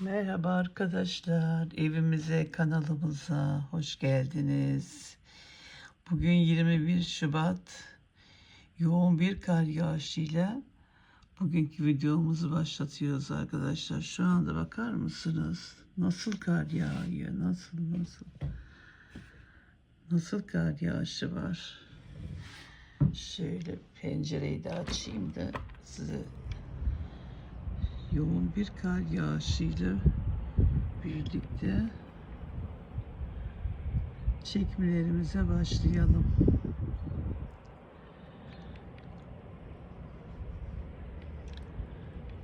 Merhaba arkadaşlar, evimize, kanalımıza hoş geldiniz. Bugün 21 Şubat, yoğun bir kar yağışıyla bugünkü videomuzu başlatıyoruz arkadaşlar. Şu anda bakar mısınız? Nasıl kar yağıyor, nasıl, nasıl? Nasıl kar yağışı var? Şöyle pencereyi de açayım da size yoğun bir kar yağışıyla birlikte çekimlerimize başlayalım.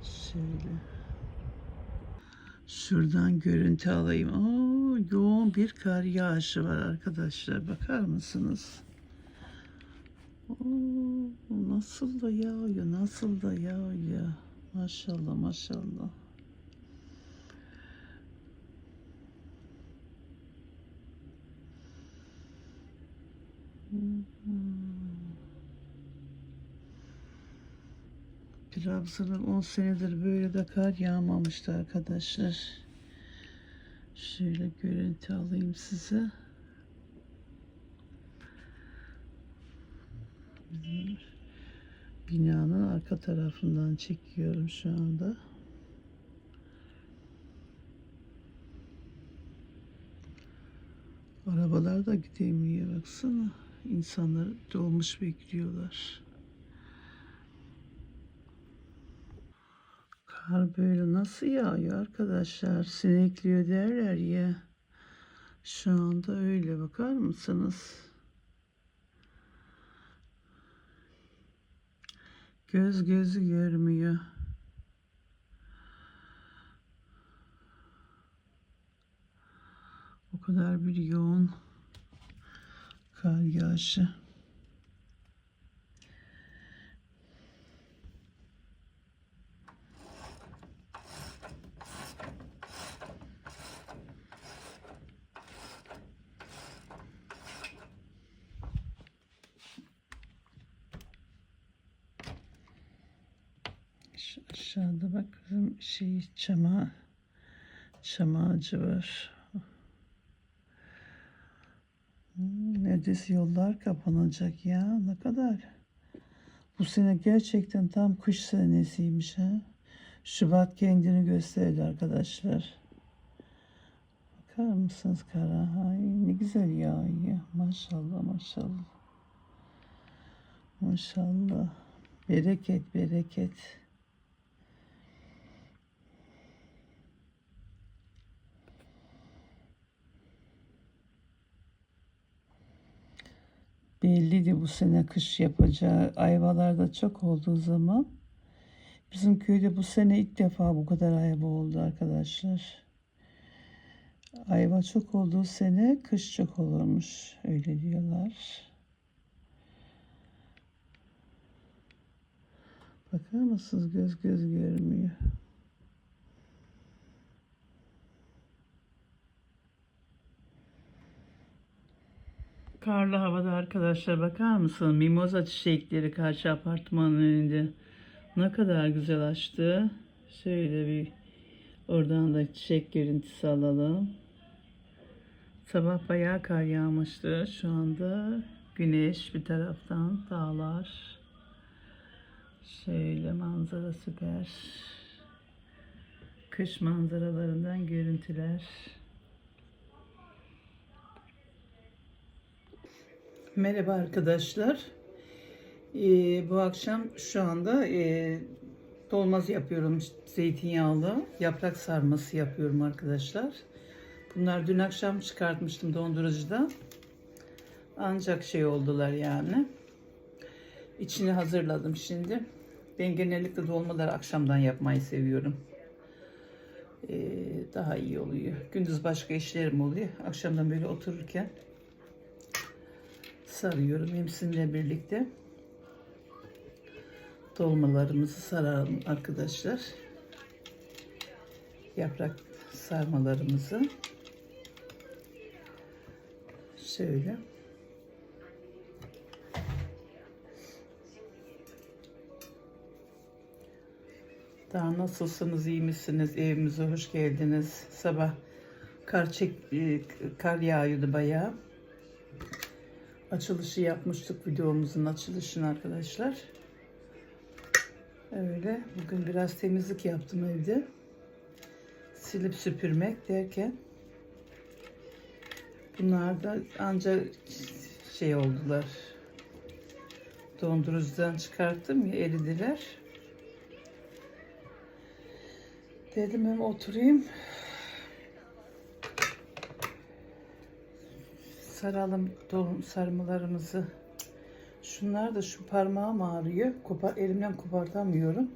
Şöyle. Şuradan görüntü alayım. Oo, yoğun bir kar yağışı var arkadaşlar. Bakar mısınız? Oo, nasıl da yağıyor, nasıl da yağıyor. Maşallah maşallah. Trabzon'un 10 senedir böyle de kar yağmamıştı arkadaşlar. Şöyle görüntü alayım size. Binanın arka tarafından çekiyorum şu anda. Arabalar da gidemiyor baksana. İnsanlar dolmuş bekliyorlar. Kar böyle nasıl yağıyor arkadaşlar? Sinekliyor derler ya. Şu anda öyle bakar mısınız? Göz gözü görmüyor. O kadar bir yoğun kar yağışı. Şu aşağıda bak bizim şey çama çam ağacı var. Hmm, Neredeyse yollar kapanacak ya. Ne kadar? Bu sene gerçekten tam kış senesiymiş ha. Şubat kendini gösterdi arkadaşlar. Bakar mısınız kara? Ay ne güzel yağıyor. Maşallah maşallah. Maşallah. Bereket bereket. Belliydi bu sene kış yapacağı. Ayvalar da çok olduğu zaman. Bizim köyde bu sene ilk defa bu kadar ayva oldu arkadaşlar. Ayva çok olduğu sene kış çok olurmuş. Öyle diyorlar. Bakar mısınız? Göz göz görmüyor. Karlı havada arkadaşlar bakar mısın? Mimoza çiçekleri karşı apartmanın önünde. Ne kadar güzel açtı. Şöyle bir oradan da çiçek görüntüsü alalım. Sabah bayağı kar yağmıştı. Şu anda güneş bir taraftan dağlar. Şöyle manzara süper. Kış manzaralarından görüntüler. Merhaba arkadaşlar. Ee, bu akşam şu anda e, dolmaz yapıyorum zeytinyağlı. Yaprak sarması yapıyorum arkadaşlar. Bunlar dün akşam çıkartmıştım dondurucuda. Ancak şey oldular yani. İçini hazırladım şimdi. Ben genellikle dolmaları akşamdan yapmayı seviyorum. Ee, daha iyi oluyor. Gündüz başka işlerim oluyor. Akşamdan böyle otururken sarıyorum hem sizinle birlikte dolmalarımızı saralım arkadaşlar yaprak sarmalarımızı şöyle Daha nasılsınız, iyi misiniz? Evimize hoş geldiniz. Sabah kar, çek, e, kar yağıyordu bayağı. Açılışı yapmıştık videomuzun açılışını arkadaşlar. Öyle. Bugün biraz temizlik yaptım evde. Silip süpürmek derken bunlar da ancak şey oldular. Dondurucudan çıkarttım ya eridiler. Dedim hem oturayım. Saralım dolum sarmalarımızı. Şunlar da şu parmağım ağrıyor. Kopar, elimden kopartamıyorum.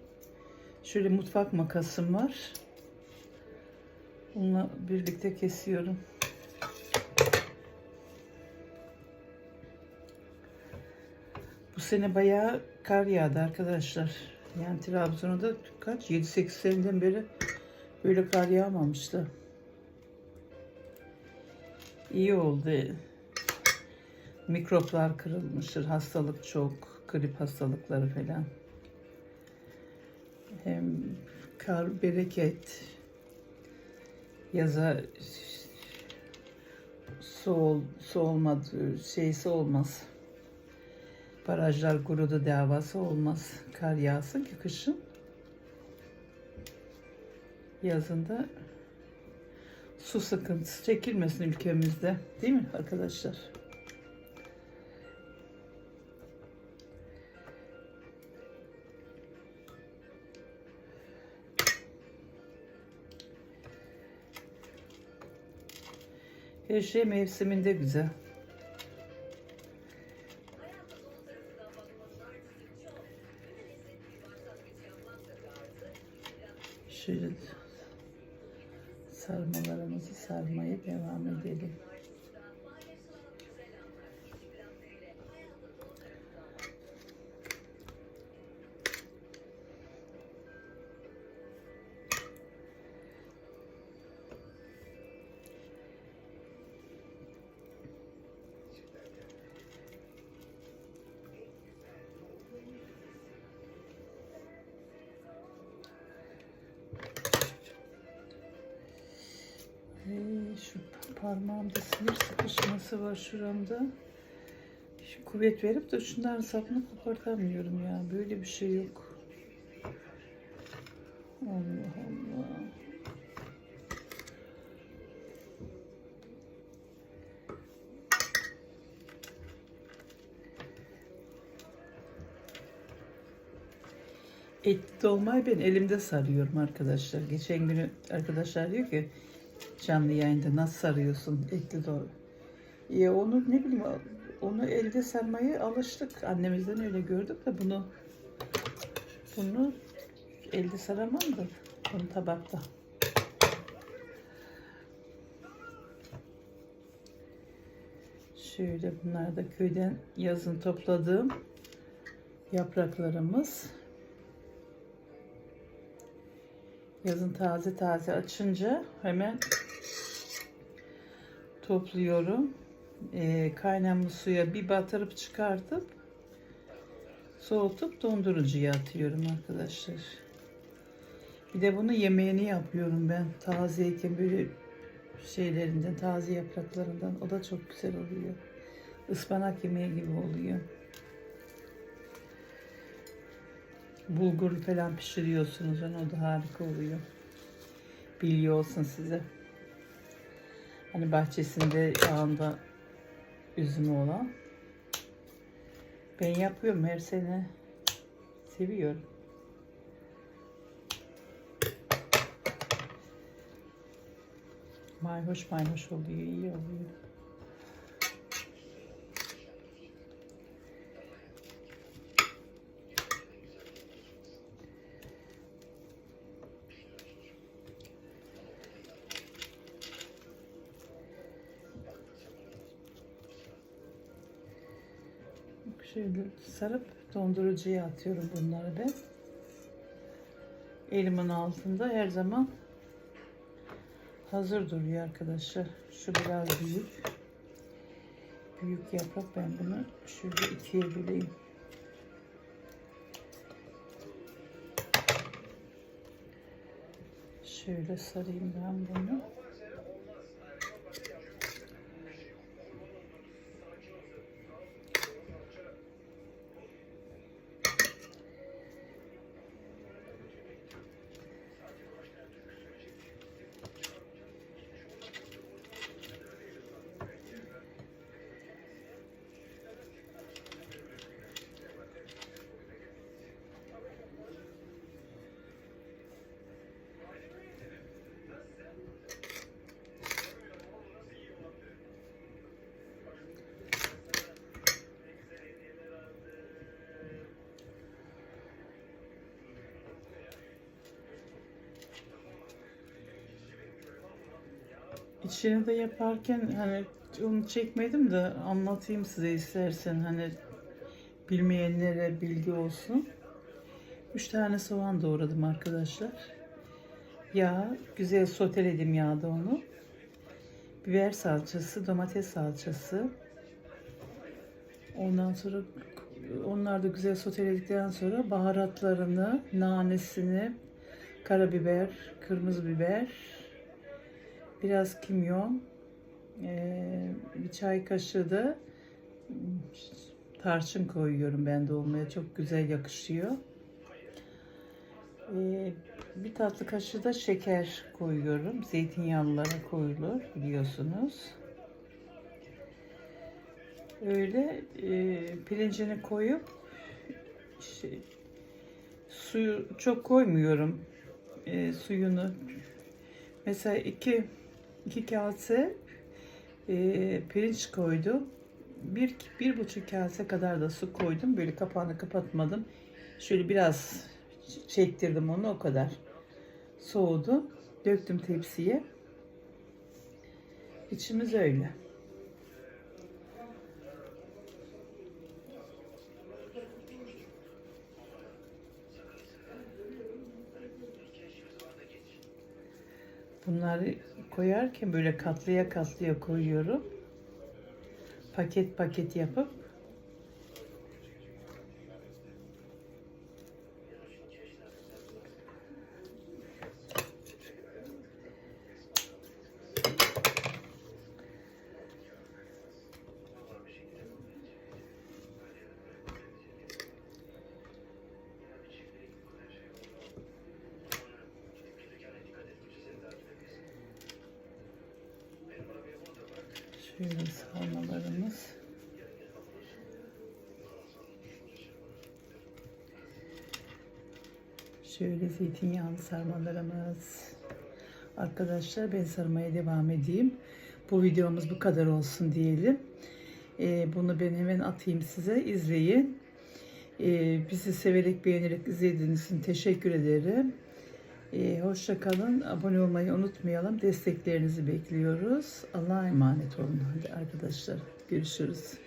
Şöyle mutfak makasım var. Bununla birlikte kesiyorum. Bu sene bayağı kar yağdı arkadaşlar. Yani Trabzon'da da kaç? 7-8 seneden beri böyle kar yağmamıştı. İyi oldu. Mikroplar kırılmıştır. Hastalık çok. Grip hastalıkları falan. Hem kar bereket. Yaza su olmadı, şeysi olmaz. Barajlar kurudu davası olmaz. Kar yağsın ki kışın. Yazında su sıkıntısı çekilmesin ülkemizde. Değil mi arkadaşlar? Her şey mevsiminde güzel. Parmağımda sinir sıkışması var şuramda. Şu kuvvet verip de şunların sapını kopartamıyorum ya. Böyle bir şey yok. Allah Allah. Etli dolmayı ben elimde sarıyorum arkadaşlar. Geçen günü arkadaşlar diyor ki canlı yayında nasıl sarıyorsun etli dolma? Ya onu ne bileyim onu elde sarmayı alıştık. Annemizden öyle gördük de bunu bunu elde saramam da bunu tabakta. Şöyle bunlar da köyden yazın topladığım yapraklarımız. Yazın taze taze açınca hemen topluyorum. Ee, kaynamış suya bir batırıp çıkartıp soğutup dondurucuya atıyorum arkadaşlar. Bir de bunu yemeğini yapıyorum ben. Tazeyken böyle şeylerinden, taze yapraklarından. O da çok güzel oluyor. Ispanak yemeği gibi oluyor. Bulgur falan pişiriyorsunuz. Yani o da harika oluyor. Biliyor olsun size. Hani bahçesinde yağında üzümü olan. Ben yapıyorum her sene. Seviyorum. Mayhoş mayhoş oluyor, iyi oluyor. Şöyle sarıp dondurucuya atıyorum bunları ben. Elimin altında her zaman hazır duruyor arkadaşlar. Şu biraz büyük. Büyük yaprak ben bunu şöyle ikiye böleyim. Şöyle sarayım ben bunu. İçini de yaparken hani onu çekmedim de anlatayım size istersen hani bilmeyenlere bilgi olsun. Üç tane soğan doğradım arkadaşlar. Yağ, güzel soteledim yağda onu. Biber salçası, domates salçası. Ondan sonra onlar da güzel soteledikten sonra baharatlarını, nanesini, karabiber, kırmızı biber, biraz kimyon, eee, bir çay kaşığı da tarçın koyuyorum ben dolmaya. Çok güzel yakışıyor. Eee, bir tatlı kaşığı da şeker koyuyorum. Zeytinyağlılara koyulur biliyorsunuz. Öyle eee, pirincini koyup şey, suyu çok koymuyorum. Eee, suyunu Mesela iki, iki kase e, pirinç koydum. Bir, bir buçuk kase kadar da su koydum. Böyle kapağını kapatmadım. Şöyle biraz çektirdim onu o kadar. Soğudu. Döktüm tepsiye. İçimiz öyle. Bunları koyarken böyle katlıya katlıya koyuyorum. Paket paket yapıp şöyle sarmalarımız. Şöyle zeytinyağlı sarmalarımız. Arkadaşlar ben sarmaya devam edeyim. Bu videomuz bu kadar olsun diyelim. Ee, bunu ben hemen atayım size. izleyin. Ee, bizi severek beğenerek izlediğiniz için teşekkür ederim. Ee, hoşça kalın. Abone olmayı unutmayalım. Desteklerinizi bekliyoruz. Allah'a emanet olun hadi arkadaşlar. Görüşürüz.